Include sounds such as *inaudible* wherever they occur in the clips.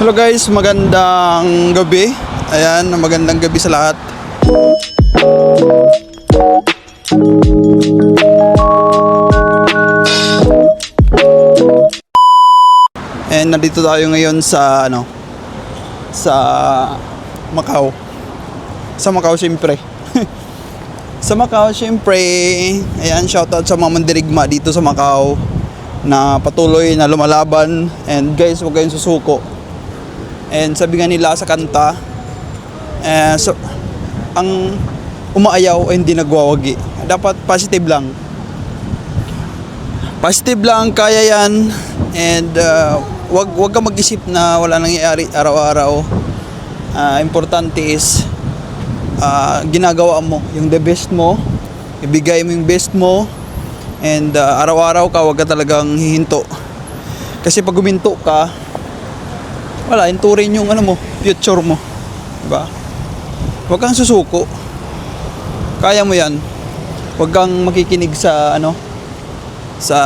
Hello guys, magandang gabi. Ayan, magandang gabi sa lahat. And nandito tayo ngayon sa ano sa Macau. Sa Macau siyempre. *laughs* sa Macau siyempre, ayan shoutout sa mga mandirigma dito sa Macau na patuloy na lumalaban and guys huwag kayong susuko and sabi nga nila sa kanta eh, so, ang umaayaw ay hindi nagwawagi. Dapat positive lang. Positive lang kaya yan. And uh, wag wag ka mag-isip na wala nangyayari araw-araw. Ah, importante is ah, ginagawa mo yung the best mo ibigay mo yung best mo and ah, araw-araw ka wag ka talagang hihinto. Kasi pag guminto ka wala hinturin yung ano mo future mo. Diba? Wag kang susuko. Kaya mo yan. Wag kang makikinig sa ano sa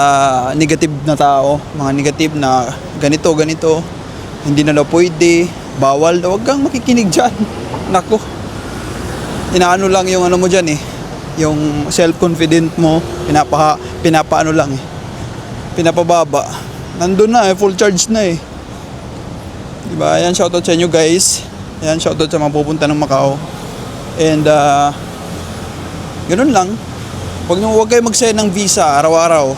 negative na tao. Mga negative na ganito ganito. Hindi na daw pwede. Bawal daw. Wag kang makikinig dyan. *laughs* Nako inaano lang yung ano mo dyan eh. Yung self-confident mo. Pinapa pinapaano lang eh. Pinapababa. Nandun na eh. Full charge na eh diba? Ayan shoutout sa inyo guys. Ayan shoutout sa mga pupunta ng Macau. And uh, ganun lang. Wag nyo wag kayo mag-send ng visa araw-araw.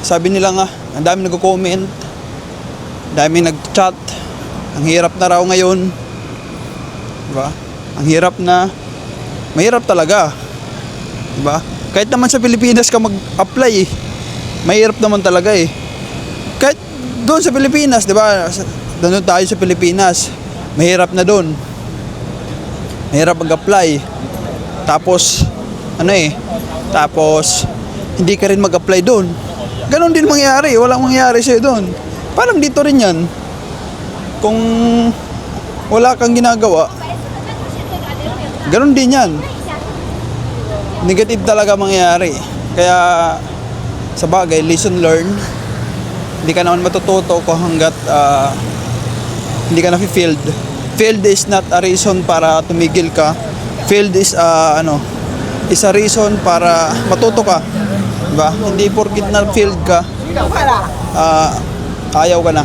Sabi nila nga ang dami nagko-comment ang dami nag-chat. Ang hirap na raw ngayon. Diba? Ang hirap na mahirap talaga. Diba? Kahit naman sa Pilipinas ka mag-apply eh. Mahirap naman talaga eh. Kahit doon sa Pilipinas, 'di ba? Doon tayo sa Pilipinas. Mahirap na doon. Mahirap mag-apply. Tapos ano eh? Tapos hindi ka rin mag-apply doon. Ganon din mangyayari, walang mangyayari sa'yo doon. Parang dito rin 'yan. Kung wala kang ginagawa, ganon din 'yan negative talaga mangyayari. Kaya sa bagay, lesson learned. Hindi ka naman matututo kung hanggat ah, hindi ka na-failed. Failed is not a reason para tumigil ka. Failed is ah, ano, is a reason para matuto ka. Diba? Hindi porkit na failed ka, ah, ayaw ka na.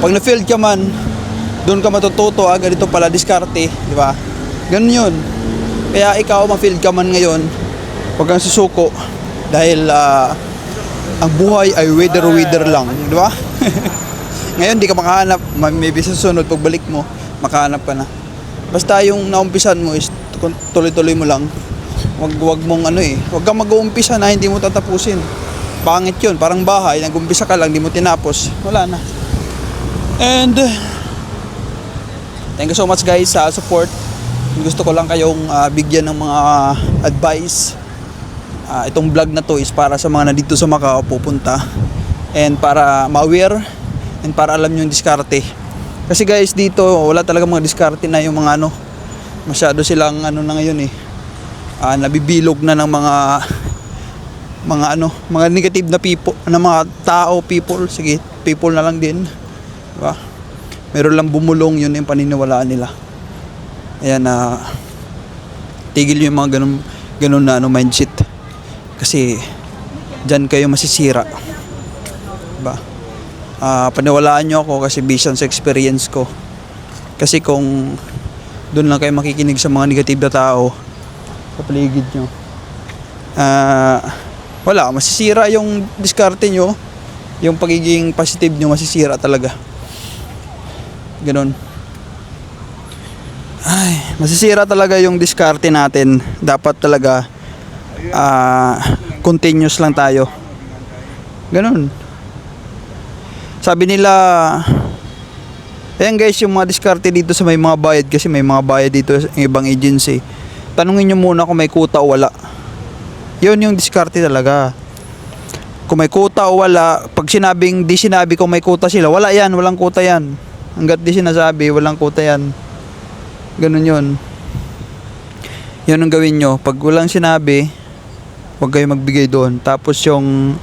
Pag na-failed ka man, doon ka matututo, ah, ganito pala diskarte, di ba? Ganun yun. Kaya ikaw, ma-field ka man ngayon, huwag kang susuko dahil ah, ang buhay ay weather-weather lang, di ba? *laughs* ngayon, di ka makahanap, Ma- maybe sa susunod, pagbalik mo, makahanap ka na. Basta yung naumpisan mo is tu- tuloy-tuloy mo lang. Wag wag mong ano eh, wag kang mag-uumpisa na hindi mo tatapusin. Pangit 'yun, parang bahay, nag-umpisa ka lang, hindi mo tinapos. Wala na. And Thank you so much guys sa support. Gusto ko lang kayong ah, bigyan ng mga advice. Ah, itong vlog na to is para sa mga nandito sa Macau pupunta and para ma-aware and para alam nyo yung diskarte. Kasi guys dito wala talaga mga diskarte na yung mga ano masyado silang ano na ngayon eh. Ah, nabibilog na ng mga mga ano mga negative na people na mga tao people. Sige people na lang din di ba meron lang bumulong yun yung paniniwalaan nila. Ayan na tigil yung mga ganun ganun na ano mindset. Kasi diyan kayo masisira. diba Ah, paniwalaan nyo ako kasi based sa experience ko. Kasi kung doon lang kayo makikinig sa mga negative na tao sa paligid nyo. Ah wala masisira yung diskarte nyo. Yung pagiging positive nyo masisira talaga. Ganun. Ay masisira talaga yung diskarte natin. Dapat talaga ah continuous lang tayo. Ganun sabi nila ayan guys yung mga diskarte dito sa may mga bayad kasi may mga bayad dito sa ibang agency. Tanungin nyo muna kung may kuta o wala. Yun yung diskarte talaga. Kung may kuta o wala pag sinabing di sinabi kung may kuta sila wala yan walang kuta yan. Hanggat di sinasabi walang kuta yan. Ganun yun. Yun ang gawin nyo. Pag walang sinabi huwag kayo magbigay doon. Tapos yung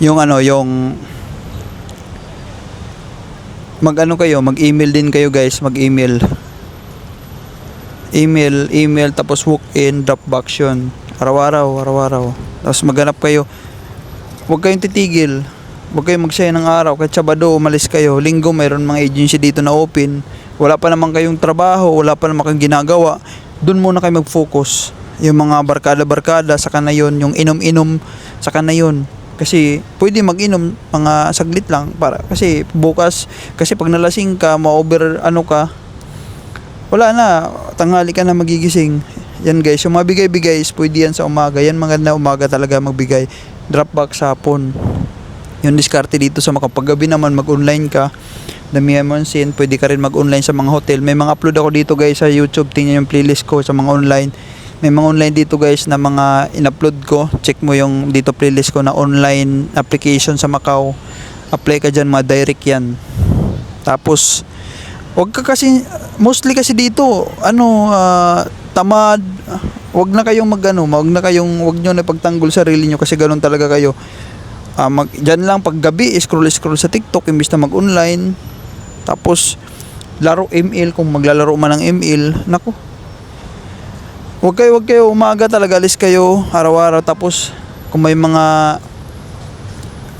yung ano yung mag-ano kayo, mag-email din kayo guys, mag-email. Email, email, tapos walk-in, Dropbox yun. Araw-araw, araw-araw. Tapos maghanap kayo. Huwag kayong titigil. Huwag kayong magsaya ng araw. Kahit Sabado, umalis kayo. Linggo, mayroon mga agency dito na open. Wala pa naman kayong trabaho, wala pa naman kayong ginagawa. Doon muna kayo mag-focus. Yung mga barkada-barkada, saka na yun. Yung inom-inom, saka na yun. Kasi pwede mag-inom mga saglit lang para kasi bukas kasi pag nalasing ka, ma-over ano ka, wala na, tanghali ka na magigising. Yan guys, yung mga bigay-bigay is pwede yan sa umaga. Yan maganda umaga talaga magbigay. Dropbox hapon. Yung diskarte dito sa makapaggabi naman mag-online ka. Damihan mo sin, pwede ka rin mag-online sa mga hotel. May mga upload ako dito guys sa YouTube. Tingnan yung playlist ko sa mga online. May mga online dito guys na mga in-upload ko. Check mo yung dito playlist ko na online application sa Macau. Apply ka dyan, mga direct yan. Tapos, wag ka kasi, mostly kasi dito, ano, ah, tamad, wag na kayong mag ano, wag na kayong, wag nyo na pagtanggol sarili nyo kasi ganun talaga kayo. Ah, mag, dyan lang pag gabi, scroll-scroll sa TikTok, imbis na mag-online. Tapos, laro ML, kung maglalaro man ng ML, nako. Wag kayo, wag kayo, umaga talaga, alis kayo, araw-araw, tapos, kung may mga,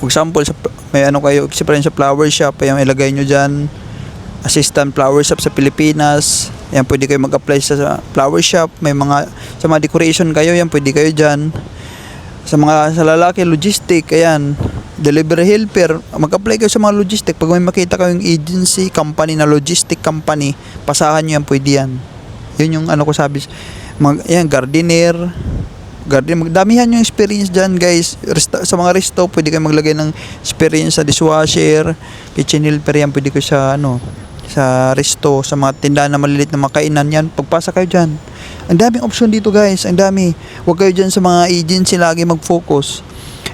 for example, sa, may ano kayo, experience sa flower shop, yung ilagay nyo dyan, assistant flower shop sa Pilipinas. Yan, pwede kayo mag-apply sa, sa flower shop. May mga, sa mga decoration kayo, yan, pwede kayo dyan. Sa mga, sa lalaki, logistic, ayan, delivery helper, mag-apply kayo sa mga logistic. Pag may makita kayong agency, company na logistic company, pasahan nyo yan, pwede yan. Yun yung ano ko sabi. Mag, ayan, gardener, garden magdamihan yung experience dyan guys. Resta, sa mga resto pwede kayo maglagay ng experience sa dishwasher kitchen helper yan pwede kayo sa ano sa resto sa mga tindahan na malilit na makainan yan. Pagpasa kayo dyan. Ang daming option dito guys. Ang dami. Huwag kayo dyan sa mga agency lagi mag-focus.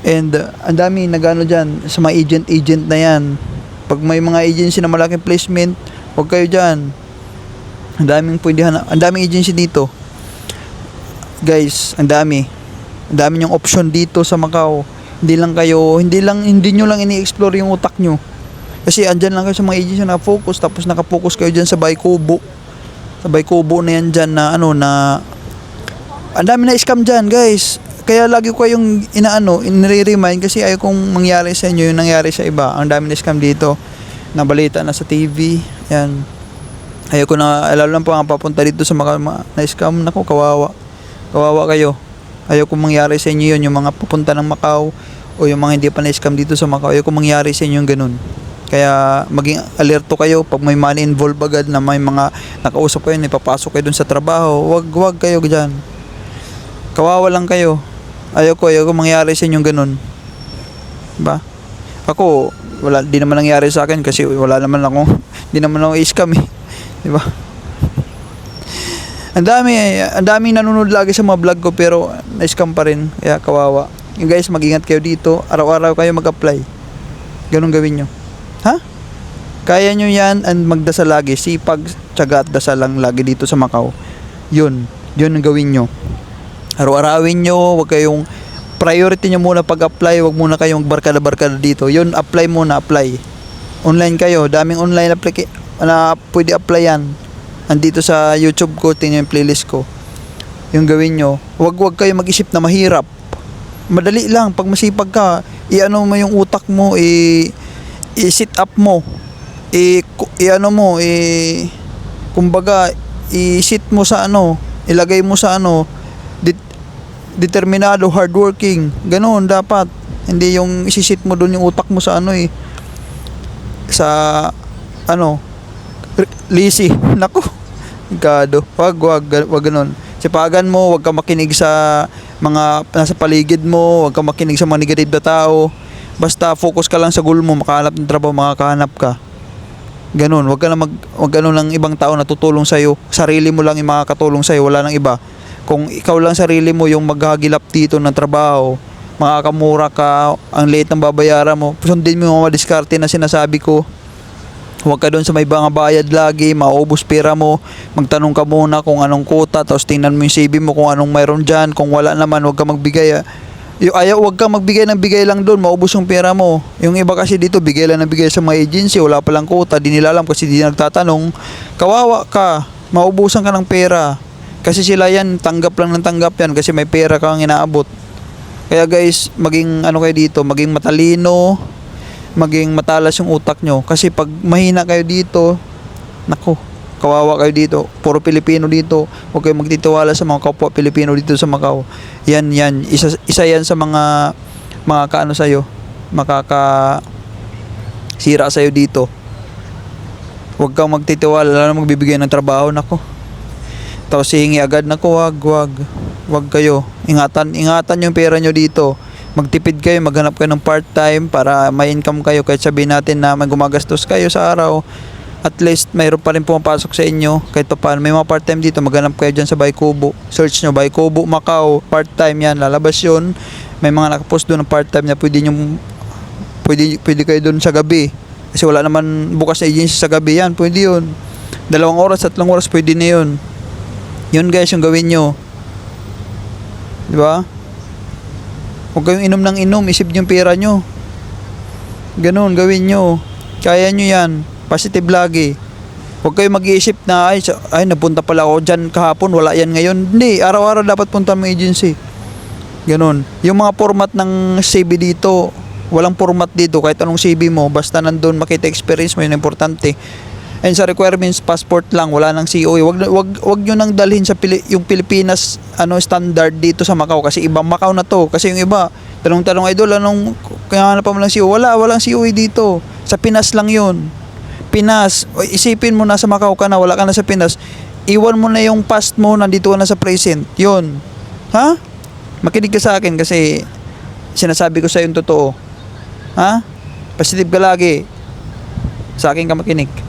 And uh, ang dami nagano dyan sa mga agent agent na yan. Pag may mga agency na malaking placement huwag kayo dyan. Ang daming pwede ang daming agency dito guys, ang dami. Ang dami yung option dito sa Macau. Hindi lang kayo, hindi lang hindi nyo lang ini-explore yung utak nyo. Kasi andyan lang kayo sa mga agency na focus tapos naka-focus kayo diyan sa Baykubo. Sa Baykubo na yan diyan na ano na ang dami na scam diyan, guys. Kaya lagi ko kayong inaano, inire-remind kasi ayaw kong mangyari sa inyo yung nangyari sa iba. Ang dami na scam dito. Nabalita na sa TV. Yan. Ayaw ko na, lalo lang po ang papunta dito sa mga na-scam. Naku, kawawa. Kawawa kayo. Ayaw kong mangyari sa inyo yun, yung mga pupunta ng Macau o yung mga hindi pa na-scam dito sa Macau. Ayaw kong mangyari sa inyo yung ganun. Kaya maging alerto kayo pag may money involved agad na may mga nakausap kayo, ipapasok kayo dun sa trabaho. Wag, wag kayo dyan. Kawawa lang kayo. Ayaw ko, ayaw ko mangyari sa inyo yung ganun. Ba? Ako, wala, di naman nangyari sa akin kasi wala naman ako, *laughs* di naman ako scam eh. Di ba? Ang dami, ang daming nanonood lagi sa mga vlog ko pero na-scam pa rin. Kaya kawawa. Yung guys, mag-ingat kayo dito. Araw-araw kayo mag-apply. Ganun gawin nyo. Ha? Kaya nyo yan and magdasal lagi. Sipag, tsaga at dasal lang lagi dito sa Macau. Yun. Yun ang gawin nyo. Araw-arawin nyo. Huwag kayong priority nyo muna pag-apply. Huwag muna kayong barkada-barkada dito. Yun, apply muna, apply. Online kayo. Daming online applica- na pwede apply yan andito sa YouTube ko, tingnan yung playlist ko. Yung gawin nyo, wag wag kayo mag-isip na mahirap. Madali lang, pag masipag ka, i-ano mo yung utak mo, i, i-sit up mo, i, i-ano mo, i, kumbaga, i-sit mo sa ano, ilagay mo sa ano, det, determinado, hardworking, ganoon dapat. Hindi yung isisit mo doon yung utak mo sa ano eh, sa, ano, Lisi. *laughs* Nako. Gado. Wag, wag, wag ganun. Sipagan mo, wag ka makinig sa mga nasa paligid mo, wag ka makinig sa mga negative na tao. Basta focus ka lang sa goal mo, makahanap ng trabaho, makakahanap ka. Ganun, wag ka na mag wag ganun ng ibang tao na tutulong sa iyo. Sarili mo lang yung makakatulong sa iyo, wala nang iba. Kung ikaw lang sarili mo yung maghagilap dito ng trabaho, makakamura ka, ang liit ng babayaran mo. Sundin mo yung mga diskarte na sinasabi ko. Huwag ka doon sa may mga bayad lagi, maubos pera mo. Magtanong ka muna kung anong kuta, tapos tingnan mo yung CV mo kung anong mayroon dyan. Kung wala naman, huwag ka magbigay. ah. Yung ayaw, wag kang magbigay ng bigay lang doon, maubos yung pera mo. Yung iba kasi dito, bigay lang ng bigay sa mga agency, wala palang quota, di nila alam kasi di nagtatanong. Kawawa ka, maubusan ka ng pera. Kasi sila yan, tanggap lang ng tanggap yan kasi may pera kang inaabot. Kaya guys, maging ano kayo dito, maging matalino, maging matalas yung utak nyo. Kasi pag mahina kayo dito, nako, kawawa kayo dito. Puro Pilipino dito. Huwag kayong magtitiwala sa mga kapwa Pilipino dito sa Macau. Yan, yan. Isa, isa yan sa mga mga kaano sa'yo. Makaka sira sa'yo dito. Huwag kang magtitiwala. Lalo magbibigay ng trabaho. Nako. Tapos hihingi agad. Nako, wag, wag. Wag kayo. Ingatan, ingatan yung pera nyo dito. Magtipid kayo, maghanap kayo ng part-time para may income kayo. Kahit sabihin natin na may gumagastos kayo sa araw, at least mayroon pa rin pumapasok sa inyo kahit pa paano. May mga part-time dito, maghanap kayo dyan sa Baykubo. Search nyo, Baykubo, Macau, part-time yan, lalabas yun. May mga nakapost doon ng part-time na pwede nyo, pwede, pwede kayo doon sa gabi. Kasi wala naman bukas na agency sa gabi yan, pwede yun. Dalawang oras, tatlong oras, pwede na yun. Yun guys, yung gawin nyo. Di ba? Huwag kayong inom ng inom, isip yung pera nyo. Ganun, gawin nyo. Kaya nyo yan. Positive lagi. Huwag kayong mag-iisip na, ay, ay, napunta pala ako dyan kahapon, wala yan ngayon. Hindi, araw-araw dapat punta mo agency. Ganun. Yung mga format ng CV dito, walang format dito, kahit anong CV mo, basta nandun makita experience mo, yun importante. And sa requirements, passport lang, wala nang COE. Wag, wag, wag nyo nang dalhin sa Pili- yung Pilipinas ano standard dito sa Macau kasi ibang Macau na to. Kasi yung iba, tanong-tanong idol, anong kaya na pa mo lang COE? Wala, walang COE dito. Sa Pinas lang yun. Pinas, isipin mo na sa Macau ka na, wala ka na sa Pinas. Iwan mo na yung past mo, nandito na sa present. Yun. Ha? Makinig ka sa akin kasi sinasabi ko sa yung totoo. Ha? Positive ka lagi. Sa akin ka makinig.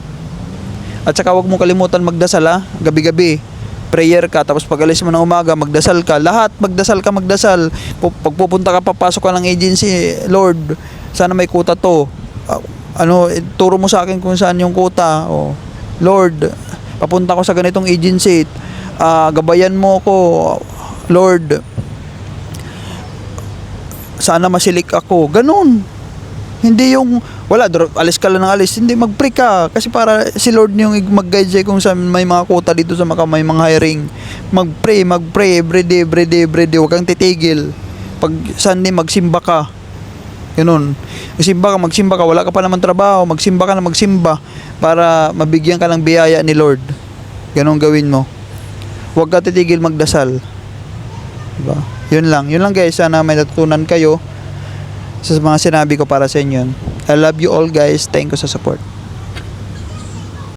At saka huwag mo kalimutan magdasal ha, gabi-gabi. Prayer ka, tapos pag alis mo ng umaga, magdasal ka. Lahat, magdasal ka, magdasal. Pu- Pag pupunta ka, papasok ka ng agency, Lord, sana may kuta to. Ah, ano, turo mo sa akin kung saan yung kuta. Oh, Lord, papunta ko sa ganitong agency. Ah, gabayan mo ko, Lord. Sana masilik ako. Ganun. Hindi yung, wala, alis ka lang ng alis. Hindi, mag-pray ka. Kasi para si Lord yung mag-guide sa'yo kung saan may mga quota dito sa Macau, may mga hiring. Mag-pray, mag-pray, everyday, everyday, everyday. Huwag kang titigil. Pag Sunday, magsimba ka. Ganun. Magsimba ka, magsimba ka. Wala ka pa naman trabaho. Magsimba ka na magsimba. Para mabigyan ka ng biyaya ni Lord. Ganun gawin mo. Huwag ka titigil magdasal. Diba? Yun lang. Yun lang guys. Sana may natutunan kayo sa mga sinabi ko para sa inyo. I love you all guys. Thank you sa support.